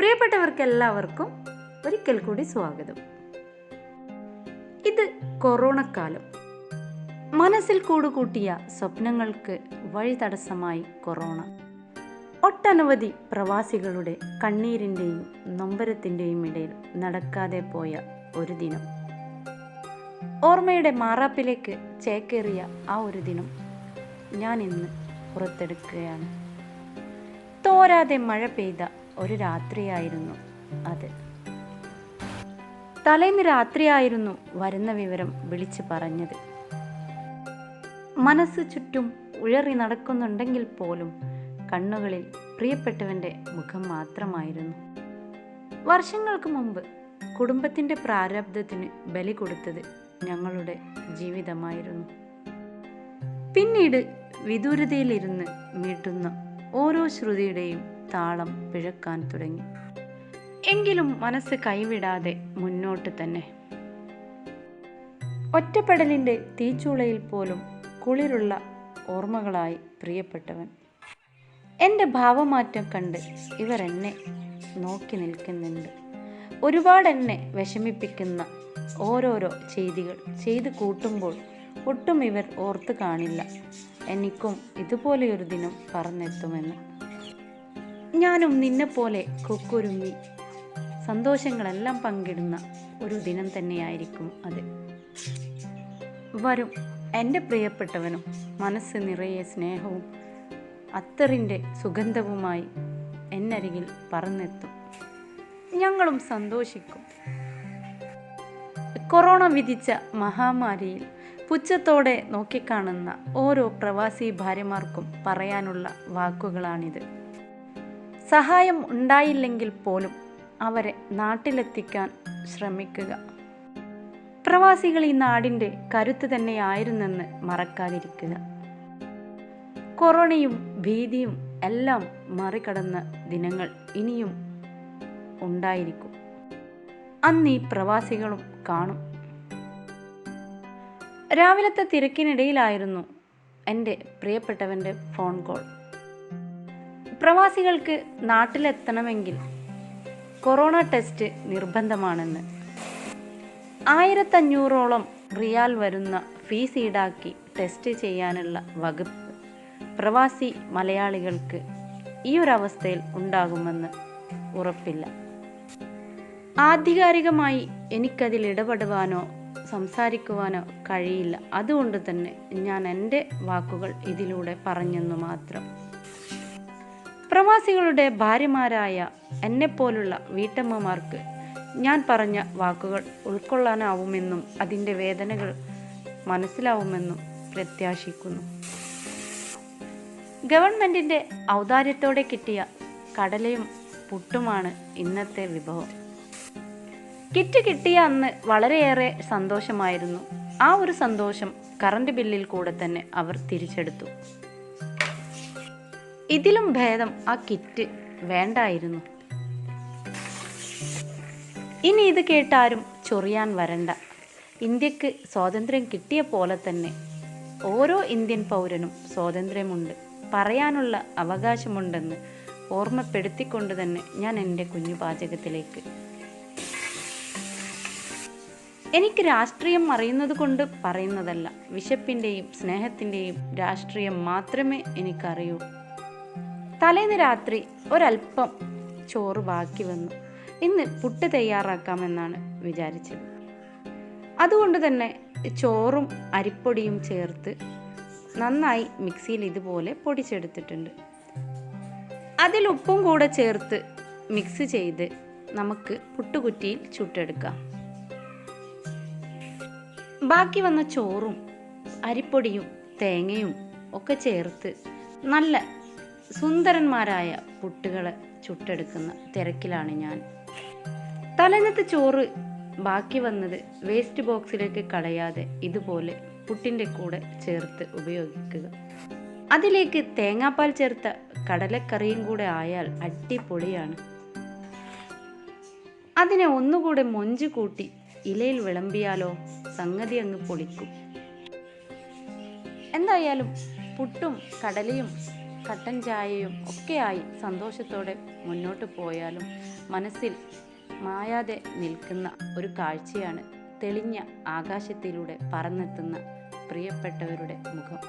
പ്രിയപ്പെട്ടവർക്ക് എല്ലാവർക്കും ഒരിക്കൽ കൂടി സ്വാഗതം. ഇത് കൊറോണ കാലം മനസ്സിൽ കൂടുകൂട്ടിയ സ്വപ്നങ്ങൾക്ക് വഴി തടസ്സമായി കൊറോണ. ഒട്ടനവധി പ്രവാസികളുടെ കണ്ണീരിന്റെയും നൊമ്പരത്തിന്റെയും ഇടയിൽ നടക്കാതെ പോയ ഒരു ദിനം. ഓർമ്മയുടെ മാറാപ്പിലേക്ക് ചേക്കേറിയ ആ ഒരു ദിനം ഞാൻ ഇന്ന് പുറത്തെടുക്കുകയാണ്. തോരാതെ മഴ പെയ്ത ഒരു രാത്രിയായിരുന്നു അത്. തലേന്ന് രാത്രിയായിരുന്നു വരുന്ന വിവരം വിളിച്ചു പറഞ്ഞത്. മനസ്സ് ചുറ്റും ഉഴറി നടക്കുന്നുണ്ടെങ്കിൽ പോലും കണ്ണുകളിൽ പ്രിയപ്പെട്ടവന്റെ മുഖം മാത്രമായിരുന്നു. വർഷങ്ങൾക്ക് മുമ്പ് കുടുംബത്തിന്റെ പ്രാരബ്ധത്തിന് ബലി കൊടുത്തത് ഞങ്ങളുടെ ജീവിതമായിരുന്നു. പിന്നീട് വിദൂരതയിലിരുന്ന് മീട്ടുന്ന ഓരോ ശ്രുതിയുടെയും താളം പിഴക്കാൻ തുടങ്ങി. എങ്കിലും മനസ്സ് കൈവിടാതെ മുന്നോട്ട് തന്നെ. ഒറ്റപ്പെടലിന്റെ തീച്ചൂളയിൽ പോലും കുളിരുള്ള ഓർമ്മകളായി പ്രിയപ്പെട്ടവൻ. എന്റെ ഭാവമാറ്റം കണ്ട് ഇവർ എന്നെ നോക്കി നിൽക്കുന്നുണ്ട്. ഒരുപാട് എന്നെ വിഷമിപ്പിക്കുന്ന ഓരോരോ ചെയ്തികൾ ചെയ്ത് കൂട്ടുമ്പോൾ ഒട്ടും ഇവർ ഓർത്ത് കാണില്ല. എനിക്കും ഇതുപോലെയൊരു ദിനം പറഞ്ഞെത്തുമെന്ന്. ഞാനും നിന്നെപ്പോലെ കൊക്കുരുമ്മി സന്തോഷങ്ങളെല്ലാം പങ്കിടുന്ന ഒരു ദിനം തന്നെയായിരിക്കും അത്. വരും എന്റെ പ്രിയപ്പെട്ടവനും മനസ്സ് നിറയെ സ്നേഹവും അത്തറിന്റെ സുഗന്ധവുമായി എന്നരികിൽ പറന്നെത്തും. ഞങ്ങളും സന്തോഷിക്കും. കൊറോണ വിധിച്ച മഹാമാരിയിൽ പുച്ഛത്തോടെ നോക്കിക്കാണുന്ന ഓരോ പ്രവാസി ഭാര്യമാർക്കും പറയാനുള്ള വാക്കുകളാണിത്. സഹായം ഉണ്ടായില്ലെങ്കിൽ പോലും അവരെ നാട്ടിലെത്തിക്കാൻ ശ്രമിക്കുക. പ്രവാസികൾ ഈ നാടിന്റെ കരുത്ത് തന്നെയായിരുന്നെന്ന് മറക്കാതിരിക്കുക. കൊറോണയും ഭീതിയും എല്ലാം മറികടന്ന ദിനങ്ങൾ ഇനിയും ഉണ്ടായിരിക്കും. അന്ന് ഈ പ്രവാസികളും കാണും. രാവിലത്തെ തിരക്കിനിടയിലായിരുന്നു എന്റെ പ്രിയപ്പെട്ടവന്റെ ഫോൺ കോൾ. പ്രവാസികൾക്ക് നാട്ടിലെത്തണമെങ്കിൽ കൊറോണ ടെസ്റ്റ് നിർബന്ധമാണെന്ന്. ആയിരത്തഞ്ഞൂറോളം റിയാൽ വരുന്ന ഫീസ് ഈടാക്കി ടെസ്റ്റ് ചെയ്യാനുള്ള വകുപ്പ് പ്രവാസി മലയാളികൾക്ക് ഈ ഒരു അവസ്ഥയിൽ ഉണ്ടാകുമെന്ന് ഉറപ്പില്ല. ആധികാരികമായി എനിക്കതിൽ ഇടപെടുവാനോ സംസാരിക്കുവാനോ കഴിയില്ല. അതുകൊണ്ട് തന്നെ ഞാൻ എന്റെ വാക്കുകൾ ഇതിലൂടെ പറഞ്ഞെന്നു മാത്രം. പ്രവാസികളുടെ ഭാര്യമാരായ എന്നെപ്പോലുള്ള വീട്ടമ്മമാർക്ക് ഞാൻ പറഞ്ഞ വാക്കുകൾ ഉൾക്കൊള്ളാനാവുമെന്നും അതിന്റെ വേദനകൾ മനസ്സിലാവുമെന്നും പ്രത്യാശിക്കുന്നു. ഗവൺമെന്റിന്റെ ഔദാര്യത്തോടെ കിട്ടിയ കടലയും പുട്ടുമാണ് ഇന്നത്തെ വിഭവം. കിറ്റ് കിട്ടിയ അന്ന് വളരെയേറെ സന്തോഷമായിരുന്നു. ആ ഒരു സന്തോഷം കറണ്ട് ബില്ലിൽ കൂടെ തന്നെ അവർ തിരിച്ചെടുത്തു. ഇതിലും ഭേദം ആ കിറ്റ് വേണ്ടായിരുന്നു. ഇനി ഇത് കേട്ടാരും ചൊറിയാൻ വരണ്ട. ഇന്ത്യയ്ക്ക് സ്വാതന്ത്ര്യം കിട്ടിയ പോലെ തന്നെ ഓരോ ഇന്ത്യൻ പൗരനും സ്വാതന്ത്ര്യമുണ്ട്. പറയാനുള്ള അവകാശമുണ്ടെന്ന് ഓർമ്മപ്പെടുത്തിക്കൊണ്ട് തന്നെ ഞാൻ എന്റെ കുഞ്ഞു പാചകത്തിലേക്ക്. എനിക്ക് രാഷ്ട്രീയം അറിയുന്നത് കൊണ്ട് പറയുന്നതല്ല. വിശപ്പിന്റെയും സ്നേഹത്തിന്റെയും രാഷ്ട്രീയം മാത്രമേ എനിക്കറിയൂ. തലേന്ന് രാത്രി ഒരല്പം ചോറ് ബാക്കി വന്നു. ഇന്ന് പുട്ട് തയ്യാറാക്കാമെന്നാണ് വിചാരിച്ചത്. അതുകൊണ്ട് തന്നെ ചോറും അരിപ്പൊടിയും ചേർത്ത് നന്നായി മിക്സിയിൽ ഇതുപോലെ പൊടിച്ചെടുത്തിട്ടുണ്ട്. അതിൽ ഉപ്പും കൂടെ ചേർത്ത് മിക്സ് ചെയ്ത് നമുക്ക് പുട്ടുകുറ്റിയിൽ ചുട്ടെടുക്കാം. ബാക്കി വന്ന ചോറും അരിപ്പൊടിയും തേങ്ങയും ഒക്കെ ചേർത്ത് നല്ല സുന്ദരന്മാരായ പുട്ടുകളെ ചുട്ടെടുക്കുന്ന തിരക്കിലാണ് ഞാൻ. തലേന്നത്തെ ചോറ് ബാക്കി വന്നത് വേസ്റ്റ് ബോക്സിലേക്ക് കളയാതെ ഇതുപോലെ പുട്ടിന്റെ കൂടെ ചേർത്ത് ഉപയോഗിക്കുക. അതിലേക്ക് തേങ്ങാപ്പാൽ ചേർത്ത കടലക്കറിയും കൂടെ ആയാൽ അടിപൊളിയാണ്. അതിനെ ഒന്നുകൂടെ മൊഞ്ചു കൂട്ടി ഇലയിൽ വിളമ്പിയാലോ സംഗതി അങ്ങ് പൊളിക്കും. എന്തായാലും പുട്ടും കടലയും കട്ടൻ ചായയും ഒക്കെയായി സന്തോഷത്തോടെ മുന്നോട്ട് പോയാലും മനസ്സിൽ മായാതെ നിൽക്കുന്ന ഒരു കാഴ്ചയാണ് തെളിഞ്ഞ ആകാശത്തിലൂടെ പറന്നെത്തുന്ന പ്രിയപ്പെട്ടവരുടെ മുഖം.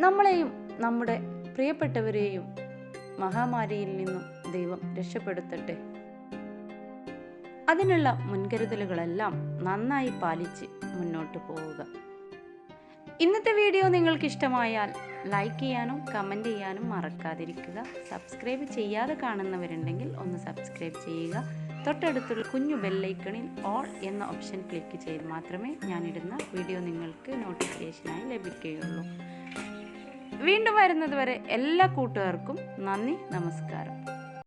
നമ്മളെയും നമ്മുടെ പ്രിയപ്പെട്ടവരെയും മഹാമാരിയിൽ നിന്നും ദൈവം രക്ഷപ്പെടുത്തട്ടെ. അതിനുള്ള മുൻകരുതലുകളെല്ലാം നന്നായി പാലിച്ച് മുന്നോട്ട് പോവുക. ഇന്നത്തെ വീഡിയോ നിങ്ങൾക്ക് ഇഷ്ടമായാൽ ലൈക്ക് ചെയ്യാനും കമന്റ് ചെയ്യാനും മറക്കാതിരിക്കുക. സബ്സ്ക്രൈബ് ചെയ്യാതെ കാണുന്നവരുണ്ടെങ്കിൽ ഒന്ന് സബ്സ്ക്രൈബ് ചെയ്യുക. തൊട്ടടുത്തുള്ള കുഞ്ഞു ബെല്ലൈക്കണിൽ ഓൾ എന്ന ഓപ്ഷൻ ക്ലിക്ക് ചെയ്ത് മാത്രമേ ഞാനിടുന്ന വീഡിയോ നിങ്ങൾക്ക് നോട്ടിഫിക്കേഷനായി ലഭിക്കുകയുള്ളൂ. വീണ്ടും വരുന്നതുവരെ എല്ലാ കൂട്ടുകാർക്കും നന്ദി നമസ്കാരം.